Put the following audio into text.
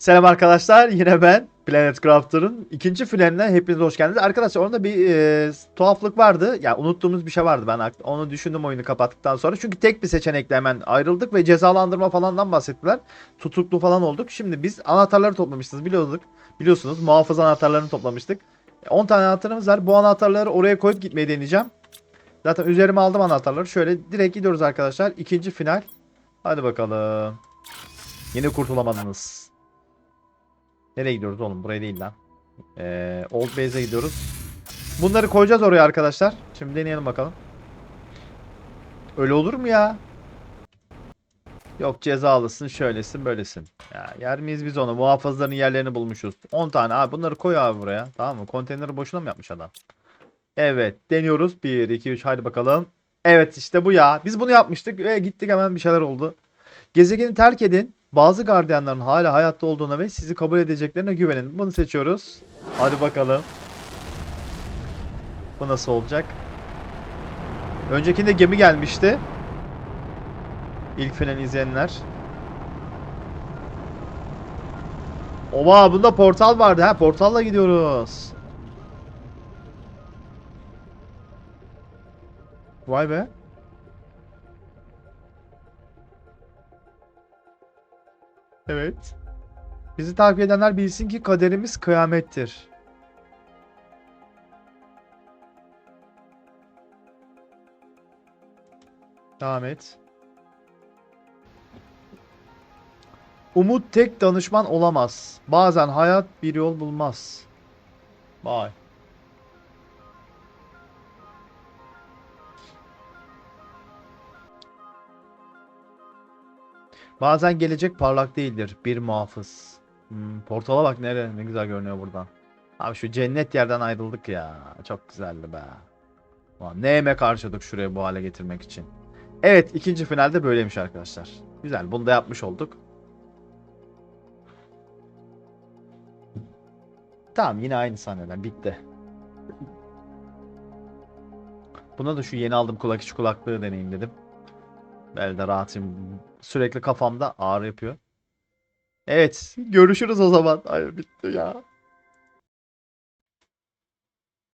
Selam arkadaşlar yine ben Planet Crafter'ın ikinci filanine hepiniz hoş geldiniz. Arkadaşlar orada bir e, tuhaflık vardı. Ya unuttuğumuz bir şey vardı ben onu düşündüm oyunu kapattıktan sonra. Çünkü tek bir seçenekle hemen ayrıldık ve cezalandırma falandan bahsettiler. Tutuklu falan olduk. Şimdi biz anahtarları toplamışız biliyorduk. Biliyorsunuz muhafız anahtarlarını toplamıştık. 10 tane anahtarımız var. Bu anahtarları oraya koyup gitmeyi deneyeceğim. Zaten üzerime aldım anahtarları. Şöyle direkt gidiyoruz arkadaşlar. İkinci final. Hadi bakalım. Yine kurtulamadınız. Nereye gidiyoruz oğlum? Buraya değil lan. Ee, Old Base'e gidiyoruz. Bunları koyacağız oraya arkadaşlar. Şimdi deneyelim bakalım. Öyle olur mu ya? Yok cezalısın, şöylesin, böylesin. Ya yer miyiz biz onu? Muhafızların yerlerini bulmuşuz. 10 tane abi bunları koy abi buraya. Tamam mı? Konteyneri boşuna mı yapmış adam? Evet deniyoruz. 1, 2, 3 haydi bakalım. Evet işte bu ya. Biz bunu yapmıştık ve gittik hemen bir şeyler oldu. Gezegeni terk edin. Bazı gardiyanların hala hayatta olduğuna ve sizi kabul edeceklerine güvenin. Bunu seçiyoruz. Hadi bakalım. Bu nasıl olacak? Öncekinde gemi gelmişti. İlk final izleyenler. Oba bunda portal vardı. Ha portalla gidiyoruz. Vay be. Evet. Bizi takip edenler bilsin ki kaderimiz kıyamettir. Devam et. Umut tek danışman olamaz. Bazen hayat bir yol bulmaz. Vay. Bazen gelecek parlak değildir. Bir muhafız. Hmm, portala bak nere ne güzel görünüyor buradan. Abi şu cennet yerden ayrıldık ya. Çok güzeldi be. Ulan ne emek harcadık şuraya bu hale getirmek için. Evet ikinci finalde böyleymiş arkadaşlar. Güzel bunu da yapmış olduk. Tamam yine aynı sahneler bitti. Buna da şu yeni aldığım kulak içi kulaklığı deneyeyim dedim. Ben de rahatım. Sürekli kafamda ağrı yapıyor. Evet. Görüşürüz o zaman. Ay bitti ya.